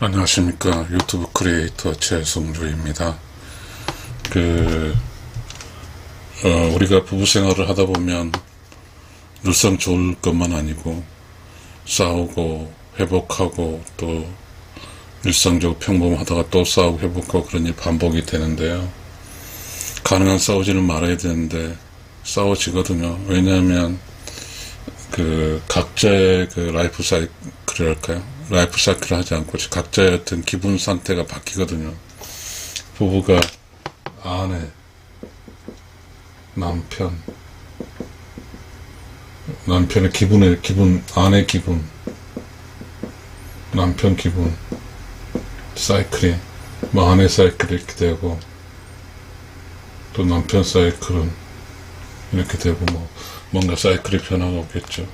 안녕하십니까 유튜브 크리에이터 최승주입니다. 그 어, 우리가 부부 생활을 하다 보면 늘상 좋을 것만 아니고 싸우고 회복하고 또 일상적으로 평범하다가 또 싸우고 회복하고 그런 일 반복이 되는데요. 가능한 싸우지는 말아야 되는데 싸워지거든요. 왜냐하면 그 각자의 그 라이프 사이클 이랄까요? 라이프 사이클을 하지 않고 각자의 어떤 기분 상태가 바뀌거든요. 부부가 아내, 남편, 남편의 기분의 기분, 아내 기분, 남편 기분, 사이클이 뭐 아내 사이클이 이렇게 되고 또 남편 사이클은 이렇게 되고 뭐 뭔가 사이클이 변화가 오겠죠.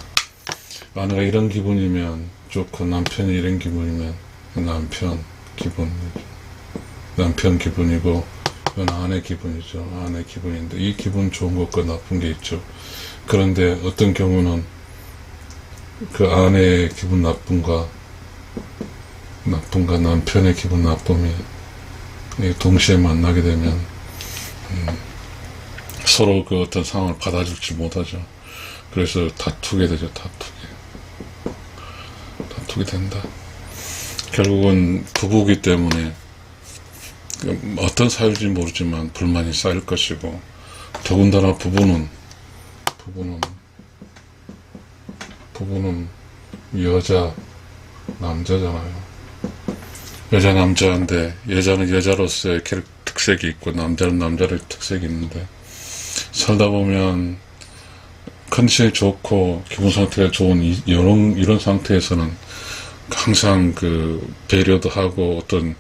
아내가 이런 기분이면 좋고 남편이 이런 기분이면 남편 기분이죠. 남편 기분이고 이건 아내 기분이죠. 아내 기분인데 이 기분 좋은 것과 나쁜 게 있죠. 그런데 어떤 경우는 그 아내의 기분 나쁨과 나쁨과 남편의 기분 나쁨이 동시에 만나게 되면 음, 서로 그 어떤 상황을 받아주지 못하죠. 그래서 다투게 되죠. 다투게. 다투게 된다. 결국은 부부기 때문에 그 어떤 사유인지 모르지만 불만이 쌓일 것이고 더군다나 부부는 부부는 부부는 여자 남자잖아요. 여자 남자인데 여자는 여자로서의 특색이 있고 남자는 남자의 특색이 있는데 살다 보면 컨디션이 좋고 기분 상태가 좋은 이, 이런 이런 상태에서는 항상 그 배려도 하고 어떤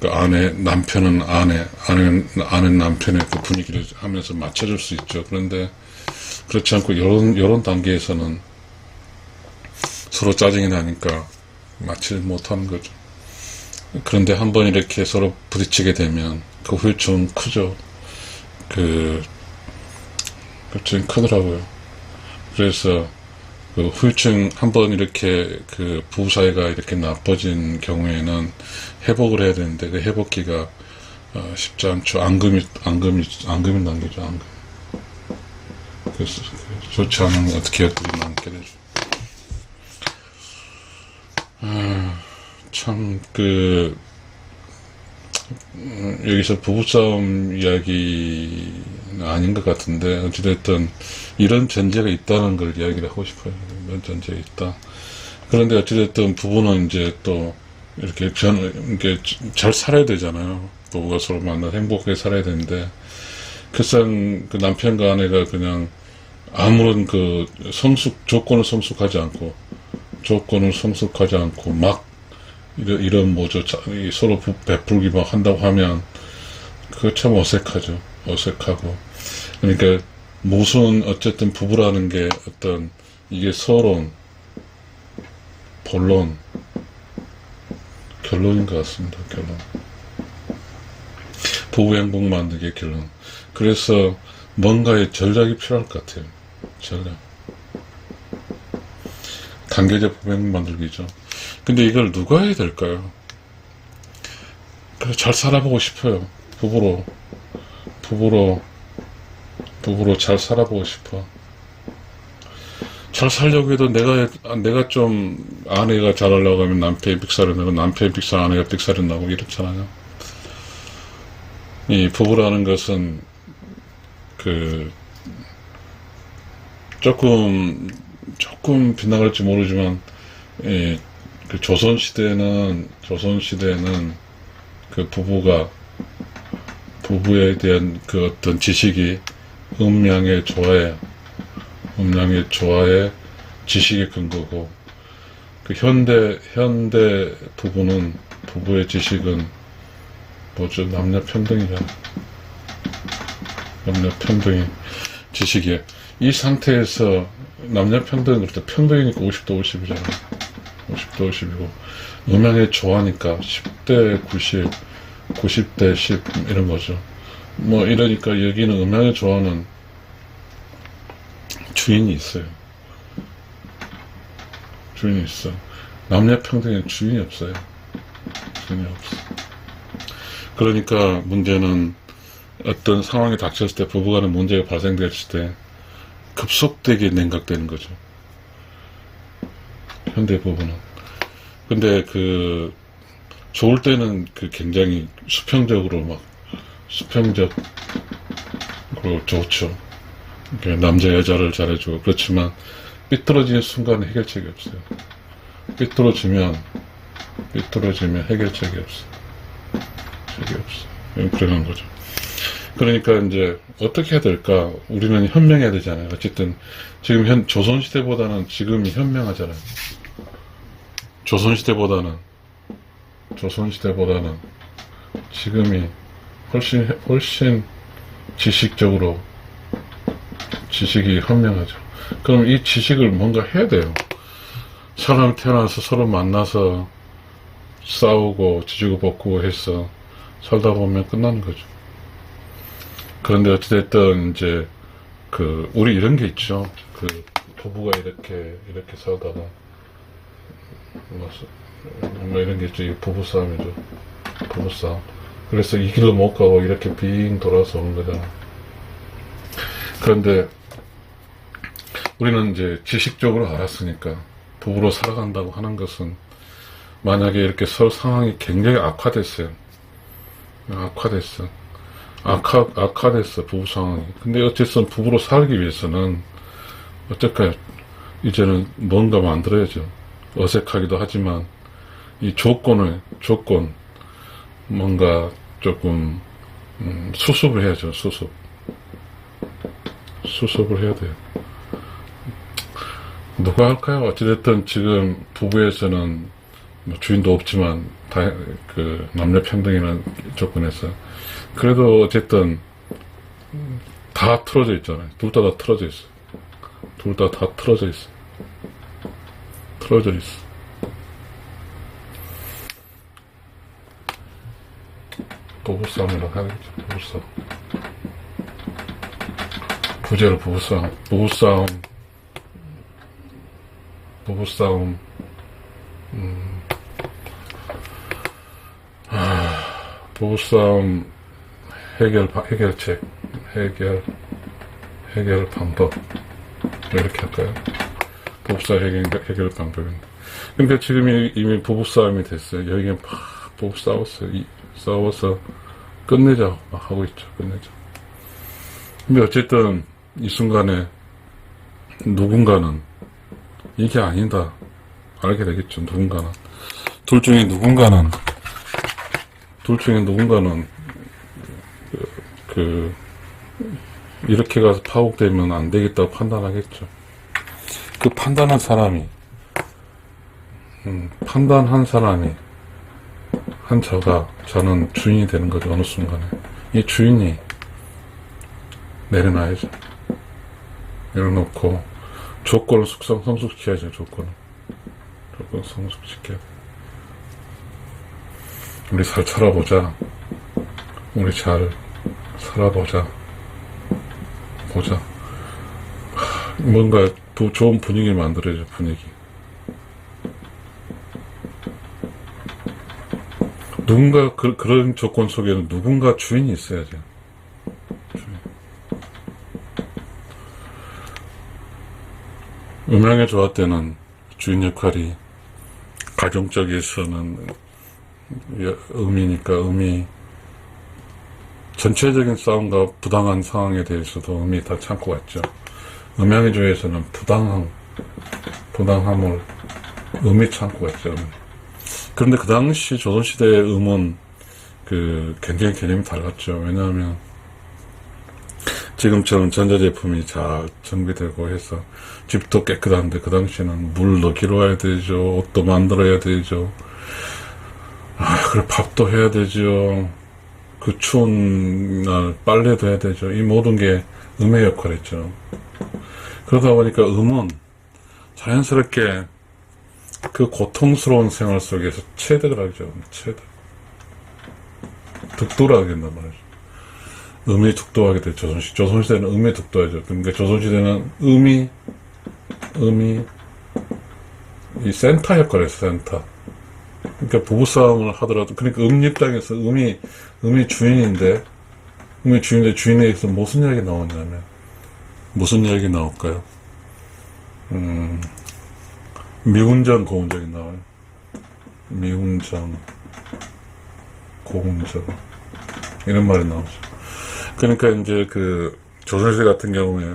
그 아내 남편은 아내 아내는 아내 남편의 그 분위기를 하면서 맞춰줄 수 있죠. 그런데 그렇지 않고 이런 이런 단계에서는 서로 짜증이 나니까 맞지 못하는 거죠. 그런데 한 번 이렇게 서로 부딪히게 되면 그 후유증은 크죠. 그 후유증이 크더라고요. 그래서 그 후유증 한번 이렇게 그 부부 사이가 이렇게 나빠진 경우에는 회복을 해야 되는데 그 회복기가 어, 쉽지 않죠. 앙금이 앙금이 앙금이 남기죠. 앙금. 그래서 좋지 않은 어떻게 것들이 남게 되죠. 아, 참그 음, 여기서 부부싸움 이야기는 아닌 것 같은데 어찌됐든 이런 전제가 있다는 걸 이야기를 하고 싶어요. 이런 전제가 있다. 그런데 어찌됐든 부부는 이제 또 이렇게 전 이렇게 잘 살아야 되잖아요. 부부가 서로 만나 행복하게 살아야 되는데 글상 그 남편과 아내가 그냥 아무런 그 성숙 조건을 성숙하지 않고 조건을 성숙하지 않고 막 이런, 이런 뭐죠 서로 부- 베풀기 막 한다고 하면 그거 참 어색하죠 어색하고 그러니까 무슨 어쨌든 부부라는 게 어떤 이게 서론 본론 결론인 것 같습니다 결론 부부 행복 만들기의 결론 그래서 뭔가의 전략이 필요할 것 같아요 전략 단계적 부부 행복 만들기죠 근데 이걸 누가 해야 될까요? 그래, 잘 살아보고 싶어요. 부부로. 부부로. 부부로 잘 살아보고 싶어. 잘 살려고 해도 내가, 내가 좀, 아내가 잘하려고 하면 남편이 빅살이 나고, 남편이 빅살, 아내가 빅살이 나고, 이렇잖아요. 이 부부라는 것은, 그, 조금, 조금 빗나갈지 모르지만, 이, 그 조선 시대는 조선 시대는 그 부부가 부부에 대한 그 어떤 지식이 음양의 조화에 음양의 조화에 지식의 근거고 그 현대 현대 부부는 부부의 지식은 뭐죠 남녀 평등이잖아 남녀 평등이 지식이 이 상태에서 남녀 평등은 그렇다. 평등이니까 50대 50이잖아. 50대 50이고. 음향의 조화니까 10대 90, 90대 10 이런 거죠. 뭐 이러니까 여기는 음향의 조화는 주인이 있어요. 주인이 있어. 남녀 평등에 주인이 없어요. 전혀 없어. 그러니까 문제는 어떤 상황이 닥쳤을 때 부부간에 문제가 발생됐을 때 급속되게 냉각되는 거죠. 현대 부부는. 근데 그 좋을 때는 그 굉장히 수평적으로 막 수평적으로 좋죠. 이렇게 남자 여자를 잘해주고 그렇지만 삐뚤어지는 순간 해결책이 없어요. 삐뚤어지면 삐뚤어지면 해결책이 없어. 책이 없어. 음, 그러는 거죠. 그러니까 이제 어떻게 해야 될까? 우리는 현명해야 되잖아요. 어쨌든 지금 현 조선 시대보다는 지금이 현명하잖아요. 조선 시대보다는 조선 시대보다는 지금이 훨씬 훨씬 지식적으로 지식이 현명하죠. 그럼 이 지식을 뭔가 해야 돼요. 사람이 태어나서 서로 만나서 싸우고 지지고 볶고 해서 살다 보면 끝나는 거죠. 그런데 어찌됐든 이제 그 우리 이런 게 있죠. 그 부부가 이렇게 이렇게 살다가 뭐, 뭐 이런 게 있죠. 이 부부 싸움이죠. 부부 싸움. 그래서 이 길로 못 가고 이렇게 빙 돌아서 오는 거잖아. 그런데 우리는 이제 지식적으로 알았으니까 부부로 살아간다고 하는 것은 만약에 이렇게 서로 상황이 굉장히 악화됐어요. 악화됐어. 악화, 악화됐어, 부부 상황이. 근데 어쨌든 부부로 살기 위해서는 어떨까요? 이제는 뭔가 만들어야죠. 어색하기도 하지만 이 조건을, 조건, 뭔가 조금, 음, 수습을 해야죠, 수습. 수습을 해야 돼요. 누가 할까요? 어찌됐든 지금 부부에서는 뭐 주인도 없지만 다 그 남녀 평등이라는 조건에서 그래도 어쨌든 다 틀어져 있잖아요. 둘 다 다 틀어져 있어. 둘 다 다 틀어져 있어. 틀어져 있어. 부부싸움이라고 하겠죠. 부부싸움. 부재로 부부싸움. 부부싸움. 부부싸움. 부부싸움 해결 바- 해결책 해결 해결 방법 이렇게 할까요? 부부싸움 해결 해결 방법인데 근데 지금 이- 이미 부부싸움이 됐어요 여기 막 부부 싸웠어요 이- 싸워서 끝내자. 막 하고 있죠. 끝내자. 근데 어쨌든 이 순간에 누군가는 이게 아니다. 알게 되겠죠 누군가는. 둘 중에 누군가는 둘 중에 누군가는 그, 그 이렇게 가서 파국되면 안 되겠다고 판단하겠죠. 그 판단한 사람이 음, 판단한 사람이 한 저가 저는 주인이 되는 거죠 어느 순간에 이 주인이 내려놔야죠. 내려놓고 조건을 숙성 성숙시켜야죠 조건을 조건 성숙시켜야 돼. 우리 잘 살아보자. 우리 잘 살아보자. 보자. 하, 뭔가 부- 좋은 분위기 만들어야죠, 분위기. 누군가 그, 그런 조건 속에는 누군가 주인이 있어야죠. 주인. 음양에 좋았을 때는 주인 역할이 가정적에서는 여- 음이니까 음이 전체적인 싸움과 부당한 상황에 대해서도 음이 다 참고 갔죠. 음양의 조에서는 부당함, 부당함을 음이 참고 갔죠. 음. 그런데 그 당시 조선시대의 음은 그 굉장히 개념이 달랐죠. 왜냐하면 지금처럼 전자제품이 잘 정비되고 해서 집도 깨끗한데 그 당시에는 물도 길어야 되죠. 옷도 만들어야 되죠. 아, 그래, 밥도 해야 되죠. 그 추운 날 빨래도 해야 되죠. 이 모든 게 음의 역할이죠. 그러다 보니까 음은 자연스럽게 그 고통스러운 생활 속에서 체득을 하죠. 체득. 득도를 하겠단 말이죠. 음이 득도하게 되죠. 조선시, 조선시대는 음이 득도하죠. 그러니까 조선시대는 음이, 음이, 이 센터 역할을 했어, 센터. 그러니까 부부싸움을 하더라도, 그러니까 음 입장에서 음이, 음이 주인인데, 음이 주인인데 주인에게서 무슨 이야기 나오냐면, 무슨 이야기 나올까요? 음, 미운전, 고운전이 나와요. 미운전, 고운전. 이런 말이 나오죠. 그러니까 이제 그, 조선시대 같은 경우에,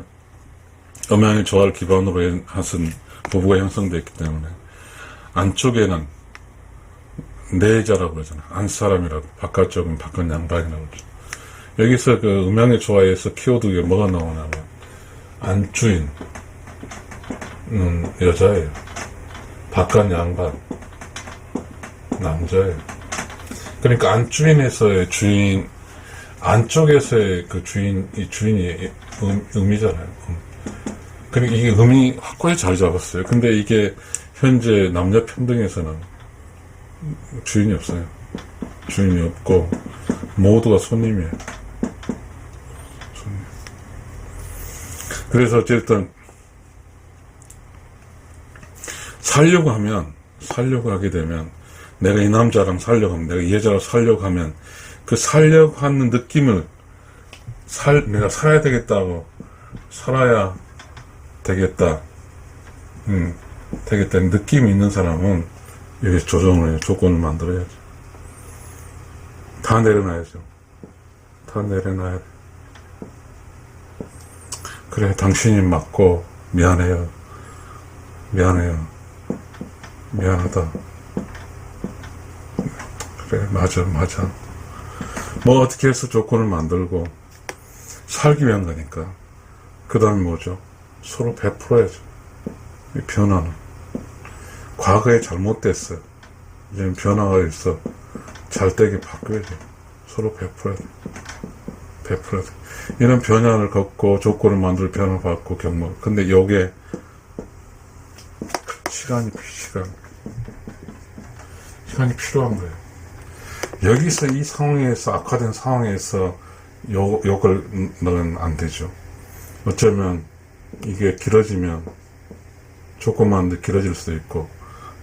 음양의 조화를 기반으로 한쓴 부부가 형성되어 있기 때문에, 안쪽에는 내자라고 그러잖아요. 안사람이라고. 바깥쪽은 바깥 양반이라고 그러죠. 여기서 그 음양의 조화에서 키워드가 뭐가 나오냐면, 안주인, 음, 여자예요. 바깥 양반, 남자예요. 그러니까 안주인에서의 주인, 안쪽에서의 그 주인, 이 주인이 음, 음이잖아요. 음. 그러니까 이게 음이 확고히 잘 잡았어요. 근데 이게 현재 남녀 평등에서는 주인이 없어요. 주인이 없고 모두가 손님이에요. 손님. 그래서 어쨌든 살려고 하면 살려고 하게 되면 내가 이 남자랑 살려고 하면 내가 이 여자랑 살려고 하면 그 살려고 하는 느낌을 살 내가 살아야 되겠다고 살아야 되겠다. 음, 되겠다. 느낌이 있는 사람은 여기 조정을. 조건을 만들어야죠. 다 내려놔야죠. 다 내려놔야 돼. 그래, 당신이 맞고, 미안해요. 미안해요. 미안하다. 그래, 맞아, 맞아. 뭐, 어떻게 해서 조건을 만들고, 살기 위한 거니까. 그 다음에 뭐죠? 서로 베풀어야죠. 이 변화는. 과거에 잘못됐어요. 이제는 변화가 있어. 잘 되게 바꿔야 돼. 서로 베풀어야 돼. 베풀어야 돼. 이런 변화를 겪고 조건을 만들 변화 받고 경험. 근데 요게 시간이, 필- 시간. 시간이 필요한 거예요. 여기서 이 상황에서, 악화된 상황에서 요, 요걸 넣으면 안 되죠. 어쩌면 이게 길어지면 조금만 더 길어질 수도 있고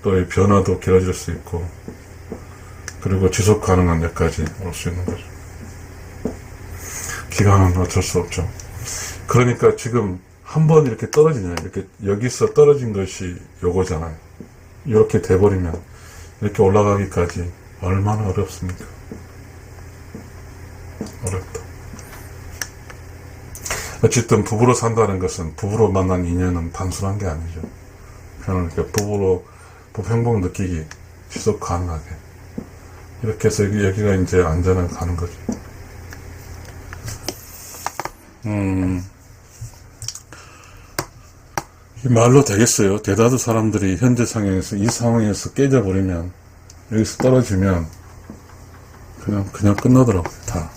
또이 변화도 길어질 수 있고 그리고 지속 가능한 데까지 올 수 있는 거죠. 기간은 어쩔 수 없죠. 그러니까 지금 한 번 이렇게 떨어지냐 이렇게 여기서 떨어진 것이 요거잖아요. 이렇게 돼버리면 이렇게 올라가기까지 얼마나 어렵습니까? 어렵다. 어쨌든 부부로 산다는 것은 부부로 만난 인연은 단순한 게 아니죠. 그러니까 부부로 부행복 느끼기 지속 가능하게 이렇게 해서 여기- 여기가 이제 안전을 가는 거죠. 음, 이 말로 되겠어요. 대다수 사람들이 현재 상황에서 이 상황에서 깨져버리면 여기서 떨어지면 그냥 그냥 끝나더라고요. 다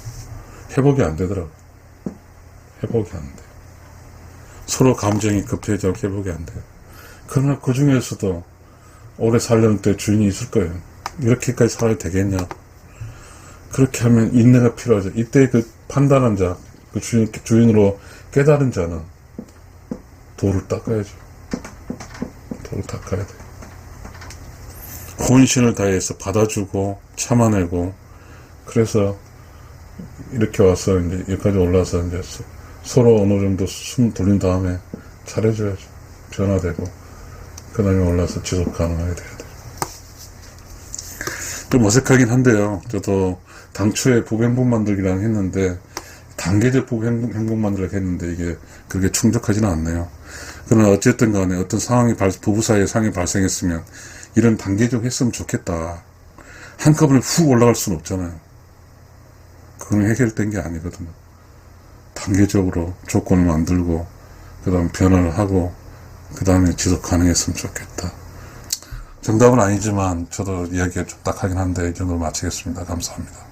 회복이 안 되더라고요. 회복이 안 돼. 서로 감정이 급해져 회복이 안 돼요. 그러나 그 중에서도 오래 살려는 때 주인이 있을 거예요. 이렇게까지 살아야 되겠냐. 그렇게 하면 인내가 필요하죠. 이때 그 판단한 자, 그 주인, 주인으로 깨달은 자는 돌을 닦아야죠. 돌을 닦아야 돼. 혼신을 다해서 받아주고, 참아내고, 그래서 이렇게 와서 이제 여기까지 올라서 이제 서- 서로 어느 정도 숨 돌린 다음에 잘해줘야죠. 변화되고, 그 다음에 올라서 지속 가능하게 돼야 돼요. 좀 어색하긴 한데요. 저도 당초에 부행복 만들기랑 했는데, 단계적 부행복 행복 만들기 했는데, 이게 그렇게 충족하지는 않네요. 그러나 어쨌든 간에 어떤 상황이 발, 부부 사이에 상황이 발생했으면, 이런 단계적 했으면 좋겠다. 한꺼번에 훅 올라갈 수는 없잖아요. 그건 해결된 게 아니거든요. 단계적으로 조건을 만들고, 그 다음 변화를 하고, 그 다음에 지속 가능했으면 좋겠다. 정답은 아니지만, 저도 이야기가 좀 딱하긴 한데, 이 정도로 마치겠습니다. 감사합니다.